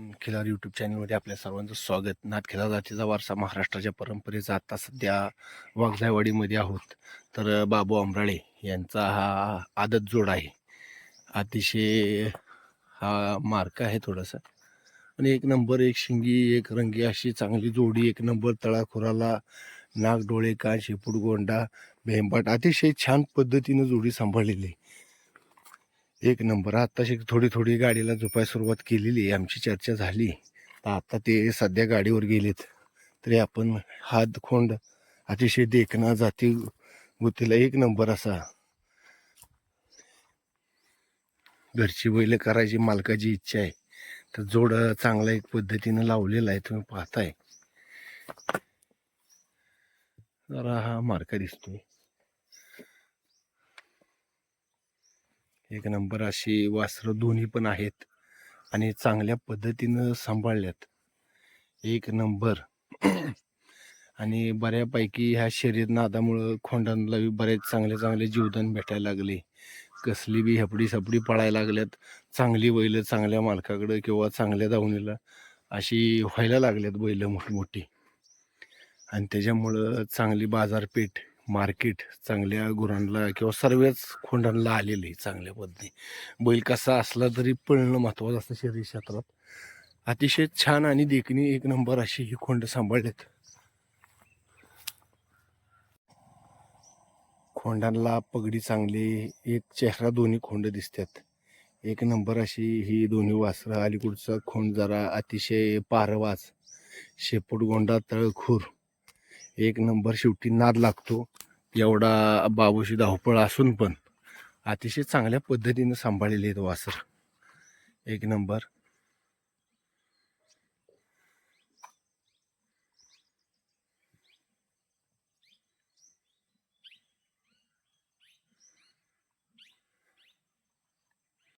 खिलार YouTube चॅनलमध्ये आपल्या सर्वांचं स्वागत. नाथ जातीचा वारसा महाराष्ट्राच्या परंपरेचा आता सध्या वाघजायवाडीमध्ये आहोत. तर बाबू अमराळे यांचा हा आदत जोड आहे. अतिशय हा मार्क आहे थोडासा. आणि एक नंबर एक शिंगी एक रंगी अशी चांगली जोडी एक नंबर तळाखुराला नाक डोळे कान शेपूट गोंडा भेंबाट अतिशय छान पद्धतीनं जोडी सांभाळलेली आहे. एक नंबर. आत्ताशी थोडी थोडी गाडीला झोपाय सुरुवात केलेली आहे. आमची चर्चा झाली. तर आत्ता ते सध्या गाडीवर गेलेत. तरी आपण हात खोंड अतिशय देखना जाती गुतीला एक नंबर असा. घरची बैल करायची मालकाची इच्छा आहे. तर जोड चांगला एक पद्धतीनं लावलेला आहे. तुम्ही पाहताय. जरा हा मार्का दिसतोय. एक नंबर अशी वासरं दोन्ही पण आहेत आणि चांगल्या पद्धतीनं सांभाळल्यात. एक नंबर. आणि बऱ्यापैकी ह्या शर्यत नादामुळं खोंडांना बी बरेच चांगले चांगले जीवदान भेटायला लागले. कसली बी हपडी सपडी पळायला लागल्यात चांगली बैलं चांगल्या मालकाकडं किंवा चांगल्या दावणीला अशी व्हायला लागल्यात बैलं मोठमोठी. आणि त्याच्यामुळं चांगली बाजारपेठ मार्केट चांगल्या गुरांना किंवा सर्वच खोंडांना आलेलं आहे चांगल्या पद्धतीने. बैल कसा असला तरी पळणं महत्त्वाचं असतं शरीर क्षेत्रात. अतिशय छान आणि देखणी एक नंबर अशी ही खोंड सांभाळलेत. खोंडांना पगडी चांगली एक चेहरा दोन्ही खोंड दिसतात. एक नंबर अशी ही दोन्ही वासरं अलीकडचा खोंड जरा अतिशय पारवाच शेपूट गोंडा तळखूर. एक नंबर शेवटी नाद लागतो. एवढा बाबूशी धावपळ असून पण अतिशय चांगल्या पद्धतीनं सांभाळलेले आहेत वासर. एक नंबर.